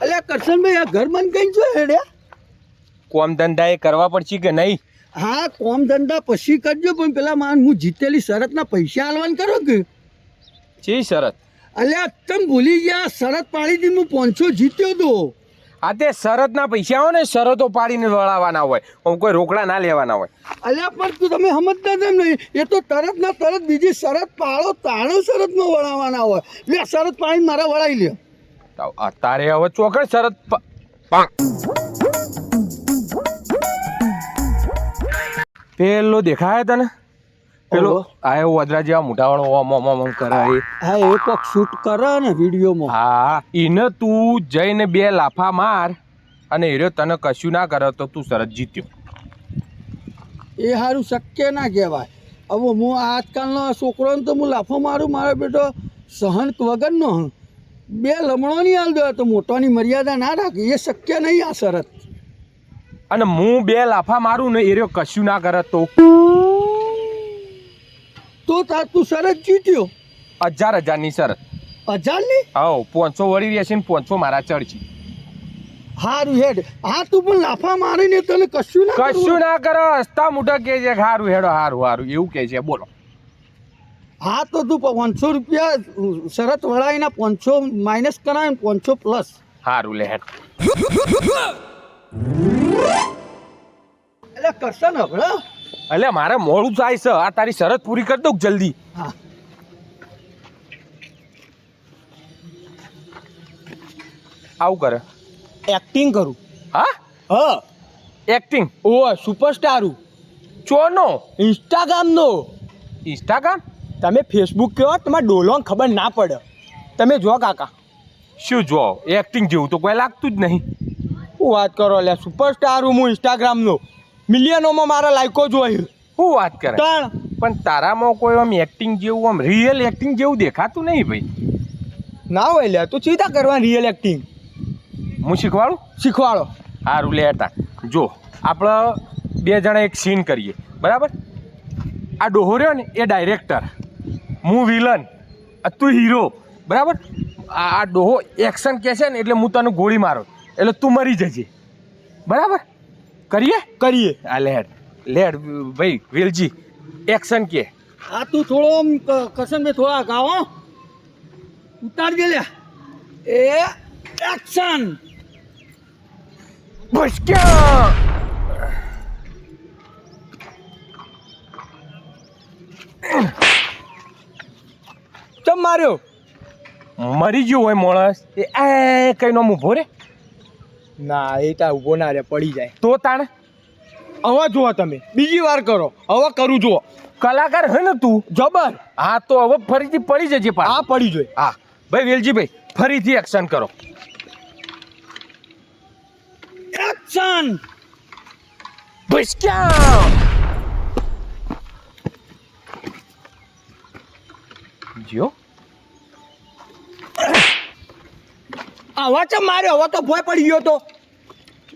અલ્યા કરશનભાઈ આ ઘર મન કઈ જો હેડ્યા કોમ ધંધા એ કરવા પડશે કે નહીં? હા કોમ ધંધા પછી કરજો પણ પેલા માન હું જીતેલી શરતના પૈસા આલવાન કરો કે? ચી શરત? અલ્યા તમે ભૂલી ગયા શરત પાડી હતી હું પાંચસો જીત્યો તો. આ તે શરતના પૈસા હોય ને શરતો પાડીને વળાવવાના હોય. આમ કોઈ રોકડા ના લેવાના હોય. અલ્યા પણ તું તમે સમજતા તેમ નહીં. એ તો તરત ના તરત બીજી શરત પાડો તાણો શરતમાં વળાવવાના હોય. લે શરત પાડીને મારા વળાવી લે. અત્યારે હવે ચોકડ શરત પેલો દેખાય તને? પેલો આ એવો વદરા જેવા મોટાવાળો ઓમ ઓમ ઓમ ઓમ કરે એ. હા એ કોક શૂટ કરે ને વિડીયોમાં. હા એને તું જઈને બે લાફા માર અને એરો તને કશું ના કરે તો તું શરત જીત્યો. એ સારું શક્ય ના કહેવાય. હવે હું આજકાલનો છોકરો છોકરોને તો હું લાફો મારું મારો બેટો સહન વગરનો હું. બે લમણો નહીં હાલ દો તો મોટોની મર્યાદા ના રાખે. એ શક્ય નહીં આ શરત. અને હું બે લાફા મારું ને હીરો કશું ના કરે તો? તો તાર તું શરત જીત્યો. હજાર હજારની શરત. હજારની? હા પાંચસો વળી રહેશે ને પાંચસો મારા ચડશે હારું હેડ. હા તું પણ લાફા મારીને તને કશું ના કશું ના કરો હસતા મોટા કે છે હારું હેડો હારું હારું એવું કે છે બોલો. હા તો તું પાંચસો રૂપિયા શરત વળાવીને પાંચસો માઇનસ કરાવે ને પાંચસો પ્લસ હારું લે હેડ. એટલે કરશે ને હમણાં? એટલે મારે મોડું થાય છે. આ તારી શરત પૂરી કરી દઉં જલ્દી? હા. આવું કરે. એક્ટિંગ કરું. હા? હા. એક્ટિંગ ઓ સુપરસ્ટાર ચોનો? ઇન્સ્ટાગ્રામનો ઇન્સ્ટાગ્રામ તમે ફેસબુક કહો તમારે ડોલોન ખબર ના પડે. તમે જો કાકા. શું જો? એક્ટિંગ જેવું તો કોઈ લાગતું જ નહીં. શું વાત કરો એટલે સુપરસ્ટાર હું ઇન્સ્ટાગ્રામનો મિલિયનોમાં મારા લાઈકો જોઈ શું વાત કરે? ત્રણ પણ તારામાં કોઈ આમ એક્ટિંગ જેવું આમ રિયલ એક્ટિંગ જેવું દેખાતું નહીં ભાઈ. ના હોય લે તું ચિંતા કરવા રિયલ એક્ટિંગ હું શીખવાડું? શીખવાડો. સારું લેતા જો આપણે બે જણા એક સીન કરીએ. બરાબર? આ ડોહો રહ્યો ને એ ડાયરેક્ટર હું વિલન તું હીરો બરાબર? આ આ ડોહો એક્શન કહેશે ને એટલે હું તને ગોળી મારો. એટલે તું મરી જજે. બરાબર? કરીએ? કરીએ. આ લેડ. લેડ ભાઈ વેલજી એક્શન કે. આ તું થોડો આમ ક- કરશનભાઈ થોડા ગાવો ઉતારજે લે. એ એક્શન બસ ક્યાં ચમ માર્યો? મરી ગયો હોય માણસ. એ એ કઈ નો ઊભો રે? ના એ તા ઊભો ના રે પડી જાય. તો તાણ? હવે જુઓ તમે બીજી વાર કરો. હવે કરું જુઓ. કલાકાર હે ને તું? જબર. હા તો હવે ફરીથી પડી જજે પણ હા પડી જોઈ હા. ભાઈ વેલજીભાઈ ફરીથી એક્શન કરો. એક્શન બસ ક્યાં? જીઓ. આવા ચમ માર્યો? હવે તો ભોય પડી ગયો તો.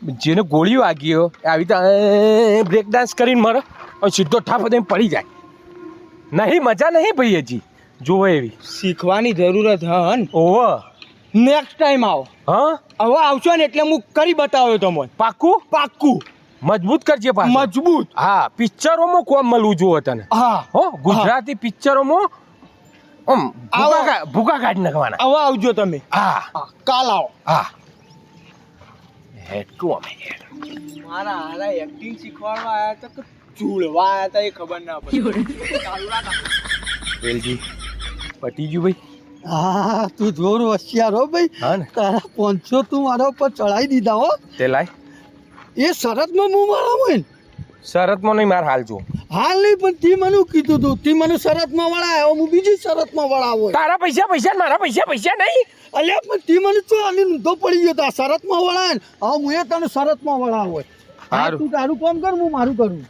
જેને ગોળી વાગી આવી રીતે બ્રેક ડાન્સ કરીને મરે. અને સીધો ઠાપ દઈને પડી જાય. નહીં મજા નહીં ભાઈ હજી. જુઓ એવી. શીખવાની જરૂરત હન. ઓહો. નેક્સ્ટ ટાઈમ આવો. હા? હવે આવશો ને એટલે હું કરી બતાવ્યો તમને. પાક્કું? પાક્કું. મજબૂત કરજે પાછું. મજબૂત. હા પિક્ચરોમાં કોમ મળવું જોવે તને. હા. હો ગુજરાતી પિક્ચરોમાં આમ આવો. ભૂકા ભૂકા કાઢી નાખવાના. હવે આવજો તમે. હા. હા, કાલ આવો. હા. હેટું અમે મારા હારા એક્ટિંગ શીખવાડવા આવ્યા હતા કે ચૂડવા આવ્યા હતા એ ખબર ના પડી. વેલજી પટી ગયું ભાઈ? હા તું જોર હોશિયાર હો ભાઈ. હા ને. તારા પાંચસો તું મારા ઉપર ચડાવી દીધા હો. તે લાય. એ શરતમાં હું મારા હોય શરતમાં નહીં માર હાલ જો હાલ નહીં પણ તે મને કીધું તું. તે મને શરતમાં વળાયો. હું બીજી શરતમાં વળાવો. તારા પૈસા પૈસા મારા પૈસા પૈસા નહીં. અલે પણ તે મને તો આની ઊંધો પડી ગયો તો? શરતમાં વળાય ને. હવે હું એ તને શરતમાં વળાવો. તું તારું કામ કર હું મારું કરું.